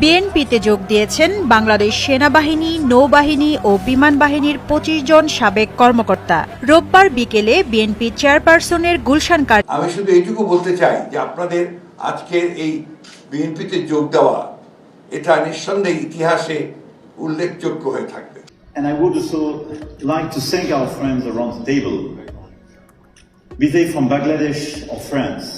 বিএনপিতে যোগ দিয়েছেন বাংলাদেশ সেনাবাহিনী নৌবাহিনী ও বিমান বাহিনীর পঁচিশ জন সাবেক কর্মকর্তা রোববার বিকেলে বিএনপি চেয়ারপারসনের গুলশান কার আমি শুধু এইটুকু বলতে চাই যে আপনাদের আজকের এই বিএনপিতে যোগ দেওয়া এটা নিঃসন্দেহে ইতিহাসে উল্লেখযোগ্য হয়ে থাকবে And I would also like to thank our friends around the table, be they from Bangladesh or France.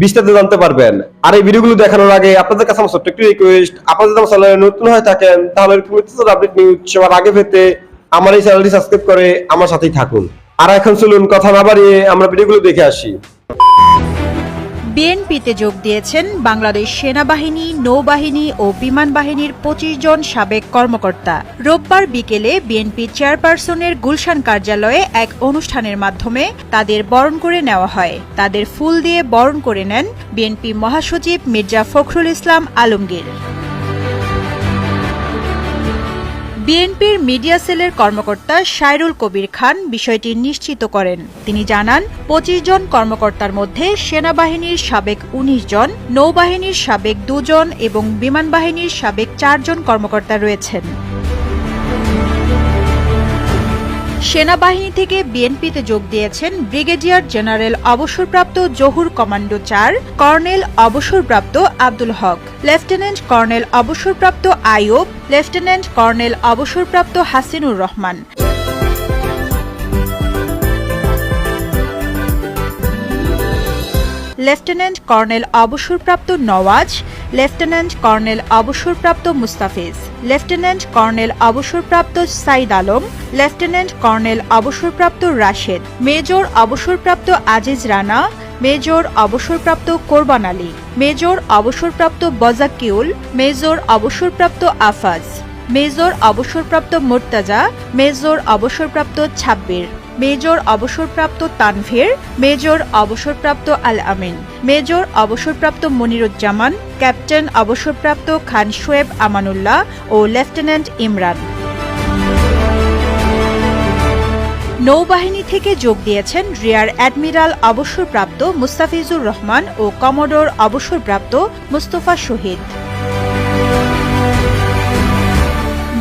বিস্তারিত জানতে পারবেন। আর এই ভিডিওগুলো দেখানোর আগে আপনাদের কাছে আমার ছোট্ট রিকোয়েস্ট আপনারা যদি আমার চ্যানেলে নতুন হয়ে থাকেন, তাহলে আপডেট নিউজ সবার আগে পেতে আমার এই চ্যানেলটি সাবস্ক্রাইব করে আমার সাথেই থাকুন। আর এখন চলুন, কথা না বাড়িয়ে আমরা ভিডিওগুলো দেখে আসি। বিএনপিতে যোগ দিয়েছেন বাংলাদেশ সেনাবাহিনী, নৌবাহিনী ও বিমান বাহিনীর পঁচিশ জন সাবেক কর্মকর্তা। রোববার বিকেলে বিএনপি চেয়ারপারসনের গুলশান কার্যালয়ে এক অনুষ্ঠানের মাধ্যমে তাদের বরণ করে নেওয়া হয়। তাদের ফুল দিয়ে বরণ করে নেন বিএনপি মহাসচিব মির্জা ফখরুল ইসলাম আলমগীর। বিএনপির মিডিয়া সেলের কর্মকর্তা সাইরুল কবির খান বিষয়টি নিশ্চিত করেন। তিনি জানান, পঁচিশ জন কর্মকর্তার মধ্যে সেনাবাহিনীর সাবেক ১৯ জন, নৌবাহিনীর সাবেক দুজন এবং বিমান বাহিনীর সাবেক চারজন কর্মকর্তা রয়েছেন। সেনাবাহিনী থেকে বিএনপিতে যোগ দিয়েছেন ব্রিগেডিয়ার জেনারেল অবসরপ্রাপ্ত জহুর কমান্ডো চার, কর্নেল অবসরপ্রাপ্ত আব্দুল হক, লেফটেন্যান্ট কর্নেল অবসরপ্রাপ্ত আয়ুব লেফটেন্যান্ট কর্নেল অবসরপ্রাপ্ত হাসিনুর রহমান। লেফটেন্যান্ট কর্নেল অবসরপ্রাপ্ত নওয়াজ, লেফটেন্যান্ট কর্নেল অবসরপ্রাপ্ত মুস্তাফিজ, লেফটেন্যান্ট কর্নেল অবসরপ্রাপ্ত সাইদ আলম, লেফটেন্যান্ট কর্নেল অবসরপ্রাপ্ত রাশেদ, মেজর অবসরপ্রাপ্ত আজিজ রানা, মেজর অবসরপ্রাপ্ত কোরবান আলী, মেজর অবসরপ্রাপ্ত বজাকিউল মেজর অবসরপ্রাপ্ত আফাজ, মেজর অবসরপ্রাপ্ত মোর্তাজা, মেজর অবসরপ্রাপ্ত ছাব্বির। মেজর অবসরপ্রাপ্ত তানভীর, মেজর অবসরপ্রাপ্ত আল আমিন মেজর অবসরপ্রাপ্ত মনিরুজ্জামান, ক্যাপ্টেন অবসরপ্রাপ্ত খান শোয়েব আমানুল্লাহ ও লেফটেন্যান্ট ইমরান। নৌবাহিনী থেকে যোগ দিয়েছেন রিয়ার অ্যাডমিরাল অবসরপ্রাপ্ত মুস্তাফিজুর রহমান ও কমোডোর অবসরপ্রাপ্ত মুস্তফা শহীদ।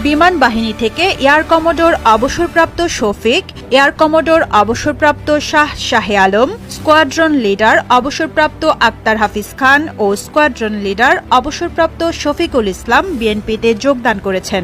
বিমান বাহিনী থেকে এয়ার কমোডোর অবসরপ্রাপ্ত শফিক এয়ার কমোডোর অবসরপ্রাপ্ত শাহ শাহে আলম, স্কোয়াড্রন লিডার অবসরপ্রাপ্ত আক্তার হাফিজ খান ও স্কোয়াড্রন লিডার অবসরপ্রাপ্ত শফিকুল ইসলাম বিএনপিতে যোগদান করেছেন।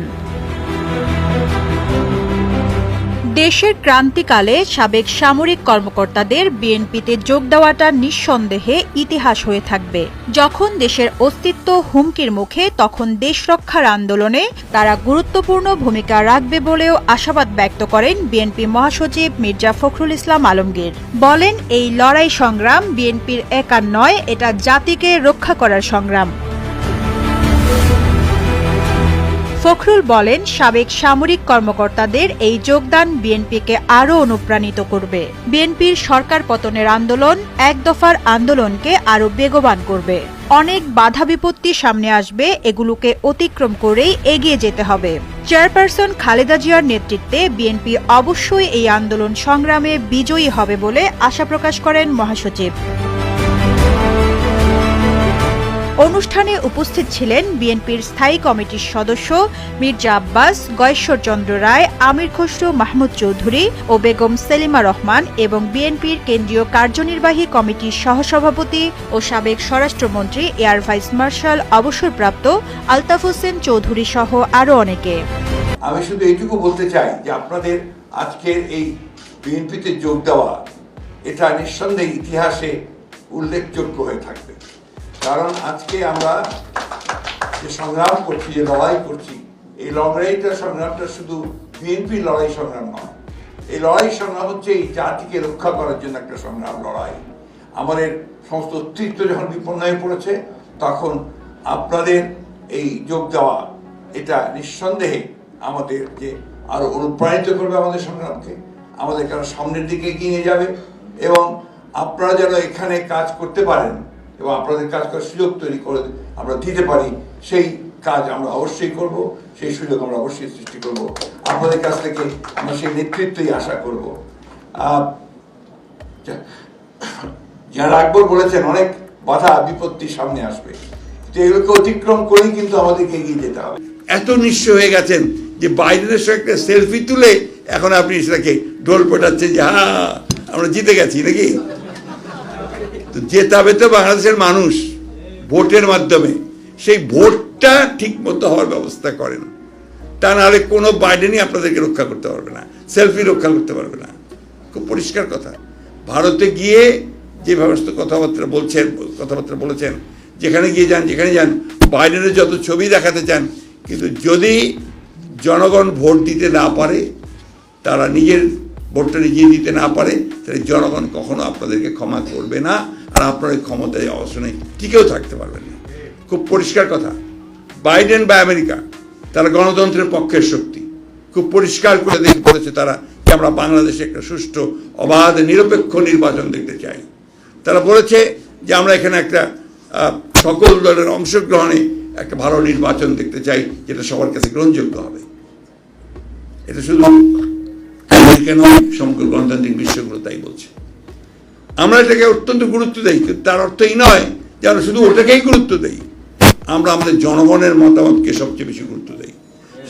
দেশের ক্রান্তিকালে সাবেক সামরিক কর্মকর্তাদের বিএনপিতে যোগ দেওয়াটা নিঃসন্দেহে ইতিহাস হয়ে থাকবে। যখন দেশের অস্তিত্ব হুমকির মুখে, তখন দেশ রক্ষার আন্দোলনে তারা গুরুত্বপূর্ণ ভূমিকা রাখবে বলেও আশাবাদ ব্যক্ত করেন বিএনপি মহাসচিব মির্জা ফখরুল ইসলাম আলমগীর। বলেন, এই লড়াই সংগ্রাম বিএনপির একার নয়, এটা জাতিকে রক্ষা করার সংগ্রাম। ফখরুল বলেন, সাবেক সামরিক কর্মকর্তাদের এই যোগদান বিএনপিকে আরও অনুপ্রাণিত করবে। বিএনপির সরকার পতনের আন্দোলন এক দফার আন্দোলনকে আরও বেগবান করবে। অনেক বাধা বিপত্তি সামনে আসবে, এগুলোকে অতিক্রম করেই এগিয়ে যেতে হবে। চেয়ারপারসন খালেদা জিয়ার নেতৃত্বে বিএনপি অবশ্যই এই আন্দোলন সংগ্রামে বিজয়ী হবে বলে আশা প্রকাশ করেন মহাসচিব। অনুষ্ঠানে উপস্থিত ছিলেন বিএনপির স্থায়ী কমিটির সদস্য মির্জা আব্বাস গয়েশ্বরচন্দ্র রায়, আমির খসরু, মাহমুদ চৌধুরী ও বেগম সেলিমা রহমান এবং বিএনপির কেন্দ্রীয় কার্যনির্বাহী কমিটির সহসভাপতি ও সাবেক স্বরাষ্ট্রমন্ত্রী, এয়ার ভাইস মার্শাল, অবসরপ্রাপ্ত আলতাফ হোসেন চৌধুরী সহ আরও অনেকে। আমি শুধু এইটুকু বলতে চাই যে আপনাদের আজকের এই বিএনপিতে যোগ দেওয়া, এটা নিঃসন্দেহে ইতিহাসে উল্লেখযোগ্য হয়ে থাকবে। কারণ আজকে আমরা যে সংগ্রাম করছি, যে লড়াই করছি, এই লড়াইটা সংগ্রামটা শুধু বিএনপি লড়াই সংগ্রাম নয়। এই লড়াই সংগ্রাম হচ্ছে এই জাতিকে রক্ষা করার জন্য একটা সংগ্রাম লড়াই। আমাদের সমস্ত অস্তিত্ব যখন বিপন্ন হয়ে পড়েছে, তখন আপনাদের এই যোগ দেওয়া, এটা নিঃসন্দেহে আমাদের যে আরও অনুপ্রাণিত করবে আমাদের সংগ্রামকে আমাদেরকে আরও সামনের দিকে এগিয়ে নিয়ে যাবে এবং আপনারা যেন এখানে কাজ করতে পারেন এবং আপনাদের কাজ করার সুযোগ তৈরি করে আমরা দিতে পারি, সেই কাজ আমরা অবশ্যই করব, সেই সুযোগ আমরা অবশ্যই সৃষ্টি করব। আপনাদের কাছ থেকে আমরা সেই নেতৃত্বই আশা করব। যারা আকবর বলেছেন, অনেক বাধা বিপত্তি সামনে আসবে। তো এগুলোকে অতিক্রম করেই কিন্তু আমাদেরকে এগিয়ে যেতে হবে। এত নিঃস্ব হয়ে গেছেন যে বাইডেনের সঙ্গে একটা সেলফি তুলে এখন আপনি সেটাকে ঢোল পেটাচ্ছেন যে হ্যাঁ আমরা জিতে গেছি নাকি? তো জেতাবে তো বাংলাদেশের মানুষ ভোটের মাধ্যমে, সেই ভোটটা ঠিক মতো হওয়ার ব্যবস্থা করেন। তা নাহলে কোনো বাইডেনই আপনাদেরকে রক্ষা করতে পারবে না, সেলফি রক্ষা করতে পারবে না। খুব পরিষ্কার কথা। ভারতে গিয়ে যে সমস্ত কথাবার্তা বলছেন, কথাবার্তা বলেছেন, যেখানে গিয়ে যান, যেখানে যান, বাইডেনের যত ছবি দেখাতে চান, কিন্তু যদি জনগণ ভোট দিতে না পারে, তারা নিজের ভোটটা নিজে দিতে না পারে, তাহলে জনগণ কখনো আপনাদেরকে ক্ষমা করবে না। আর আপনার ওই ক্ষমতায় অবসরে টিকেও থাকতে পারবেন না। খুব পরিষ্কার কথা। বাইডেন বা আমেরিকা, তারা গণতন্ত্রের পক্ষের শক্তি। খুব পরিষ্কার করে দেখে বলেছে তারা যে আমরা বাংলাদেশে একটা সুষ্ঠু, অবাধ, নিরপেক্ষ নির্বাচন দেখতে চাই। তারা বলেছে যে আমরা এখানে একটা সকল দলের অংশগ্রহণে একটা ভালো নির্বাচন দেখতে চাই, যেটা সবার কাছে গ্রহণযোগ্য হবে। এটা শুধু আমেরিকা নয়, সমগ্র গণতান্ত্রিক বিশ্বগুলো তাই বলছে। আমরা এটাকে অত্যন্ত গুরুত্ব দেই, তার অর্থ এই নয় যে আমরা শুধু ওটাকেই গুরুত্ব দেই, আমরা আমাদের জনগণের মতামতকে সবচেয়ে বেশি গুরুত্ব দেই।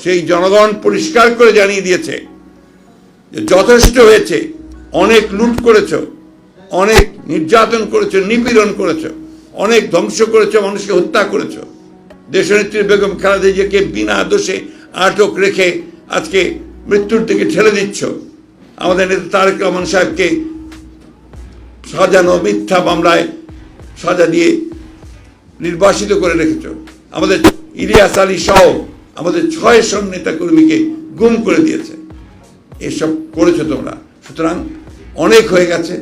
সেই জনগণ পরিষ্কার করে জানিয়ে দিয়েছে যে যথেষ্ট হয়েছে, অনেক লুট করেছ, অনেক নির্যাতন করেছ, নিপীড়ন করেছ, অনেক ধ্বংস করেছ, মানুষকে হত্যা করেছ। দেশনেত্রী বেগম খালেদা বিনা দোষে আটক রেখে আজকে মৃত্যুর দিকে ঠেলে দিচ্ছ। আমাদের নেতা তারেক রহমান সাহেবকে সাজানো মিথ্যা মামলায় সাজা দিয়ে নির্বাসিত করে রেখেছ। আমাদের ইলিয়াস আলী সহ আমাদের ছয় সব নেতা কর্মীকে গুম করে দিয়েছে। এসব করেছ তোমরা। সুতরাং অনেক হয়ে গেছে।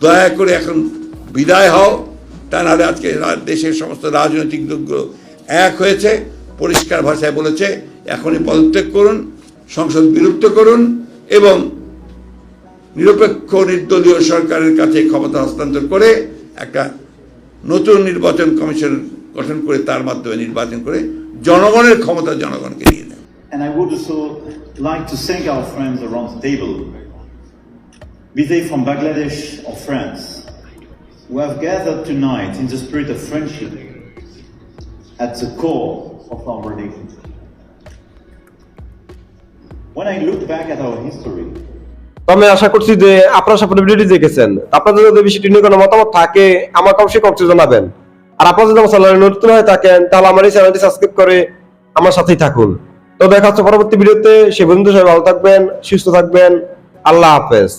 দয়া করে এখন বিদায় হও। তা নাহলে আজকে দেশের সমস্ত রাজনৈতিক দলগুলো এক হয়েছে। পরিষ্কার ভাষায় বলেছে, এখনই পদত্যাগ করুন, সংসদ বিলুপ্ত করুন এবং নিরপেক্ষ নির্দলীয় সরকারের কাছে ক্ষমতা হস্তান্তর করে একটা নতুন নির্বাচন কমিশন গঠন করে তার মাধ্যমে নির্বাচন করে জনগণের ক্ষমতা জনগণকে দিয়ে দেয় And I would also like to thank our friends around the table, be they from Bangladesh or France, who have gathered tonight in the spirit of friendship at the core of our relationship. When I look back at our history, তো আমি আশা করছি যে আপনারা support ভিডিওটি দেখেছেন। আপনাদের যদি বিষয়টি নিয়ে কোনো মতামত থাকে, আমাকে অবশ্যই কমসে জানাবেন। আর আপনার যদি আমার চ্যানেলে নতুন হয়ে থাকেন, তাহলে আমার এই চ্যানেলটি সাবস্ক্রাইব করে আমার সাথেই থাকুন। তো দেখা হচ্ছে পরবর্তী ভিডিওতে, সে বন্ধু সবাই ভালো থাকবেন, সুস্থ থাকবেন। আল্লাহ হাফেজ।